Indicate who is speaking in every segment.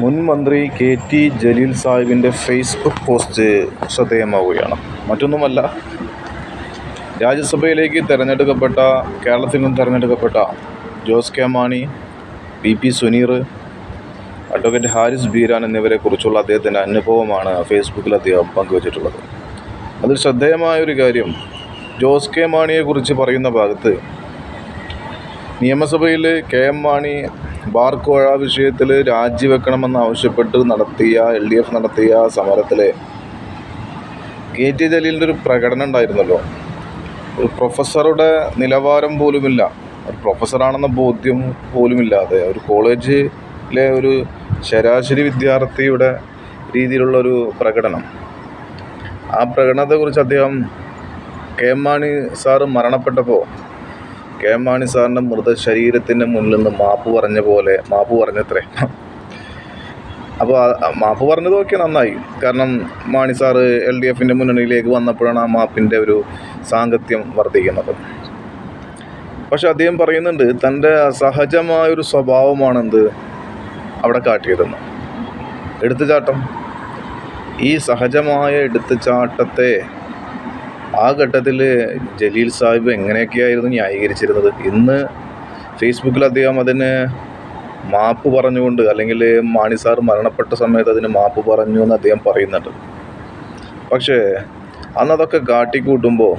Speaker 1: മുൻ മന്ത്രി K T Jaleel സാഹിബിന്റെ ഫേസ്ബുക്ക് പോസ്റ്റ് ശ്രദ്ധേയമാവുകയാണ്. മറ്റൊന്നുമല്ല രാജ്യസഭയിലേക്ക് തിരഞ്ഞെടുക്കപ്പെട്ട കേരളത്തിൽ നിന്നും തിരഞ്ഞെടുക്കപ്പെട്ട Jose K Mani P P Suneer advocate Haris Beeran എന്നിവരെ കുറിച്ചുള്ള അദ്ദേഹത്തിന്റെ അനുഭവമാണ് ഫേസ്ബുക്കിൽ അദ്ദേഹം പങ്കുവച്ചിട്ടുള്ളത്. അതിൽ ശ്രദ്ധേയമായൊരു കാര്യം ജോസ് കെ മാണിയെക്കുറിച്ച് പറയുന്ന ഭാഗത്ത് നിയമസഭയിൽ കെ എം മാണി ബാർ കോഴ വിഷയത്തിൽ രാജിവെക്കണമെന്ന് ആവശ്യപ്പെട്ട് നടത്തിയ എൽ ഡി എഫ് നടത്തിയ സമരത്തിൽ കെ ടി ജലീലിന്റെ ഒരു പ്രകടനം ഉണ്ടായിരുന്നല്ലോ. ഒരു പ്രൊഫസറുടെ നിലവാരം പോലുമില്ല. ഒരു പ്രൊഫസറാണെന്ന ബോധ്യം പോലുമില്ലാതെ ഒരു കോളേജിലെ ഒരു ശരാശരി വിദ്യാർത്ഥിയുടെ രീതിയിലുള്ളൊരു പ്രകടനം. ആ പ്രകടനത്തെക്കുറിച്ച് അദ്ദേഹം കെ എം മാണി സാറ് മരണപ്പെട്ടപ്പോൾ കെ മാണി സാറിന്റെ മൃതശരീരത്തിന്റെ മുന്നിൽ നിന്ന് മാപ്പ് പറഞ്ഞ പോലെ മാപ്പ് പറഞ്ഞത്രേ. അപ്പോൾ മാപ്പ് പറഞ്ഞത് ഓക്കെ നന്നായി. കാരണം മാണി സാറ് എൽ ഡി എഫിന്റെ മുന്നണിയിലേക്ക് വന്നപ്പോഴാണ് ആ മാപ്പിന്റെ ഒരു സാങ്കത്യം വർദ്ധിക്കുന്നത്. പക്ഷെ അദ്ദേഹം പറയുന്നുണ്ട് തന്റെ സഹജമായൊരു സ്വഭാവമാണെന്ത് അവിടെ കാട്ടിയതെന്ന്. എടുത്തുചാട്ടം. ഈ സഹജമായ എടുത്തുചാട്ടത്തെ ആ ഘട്ടത്തിൽ ജലീൽ സാഹിബ് എങ്ങനെയൊക്കെയായിരുന്നു ന്യായീകരിച്ചിരുന്നത്? ഇന്ന് ഫേസ്ബുക്കിൽ അദ്ദേഹം അതിന് മാപ്പ് പറഞ്ഞുകൊണ്ട് അല്ലെങ്കിൽ മാണി സാർ മരണപ്പെട്ട സമയത്ത് അതിന് മാപ്പ് പറഞ്ഞു എന്ന് അദ്ദേഹം പറയുന്നുണ്ട്. പക്ഷേ അന്ന് അതൊക്കെ കാട്ടിക്കൂട്ടുമ്പോൾ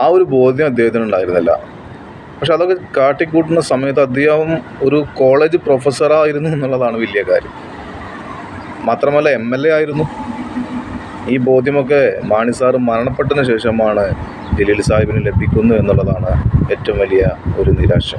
Speaker 1: ആ ഒരു ബോധ്യം അദ്ദേഹത്തിന് ഉണ്ടായിരുന്നില്ല. പക്ഷെ അതൊക്കെ കാട്ടിക്കൂട്ടുന്ന സമയത്ത് അദ്ദേഹം ഒരു കോളേജ് പ്രൊഫസറായിരുന്നു എന്നുള്ളതാണ് വലിയ കാര്യം. മാത്രമല്ല എം എൽ എ ആയിരുന്നു. ഈ ബോധ്യമൊക്കെ മാണി മരണപ്പെട്ടതിന് ശേഷമാണ് ജലീൽ സാഹിബിന് ലഭിക്കുന്നു എന്നുള്ളതാണ് ഏറ്റവും വലിയ ഒരു നിരാശ.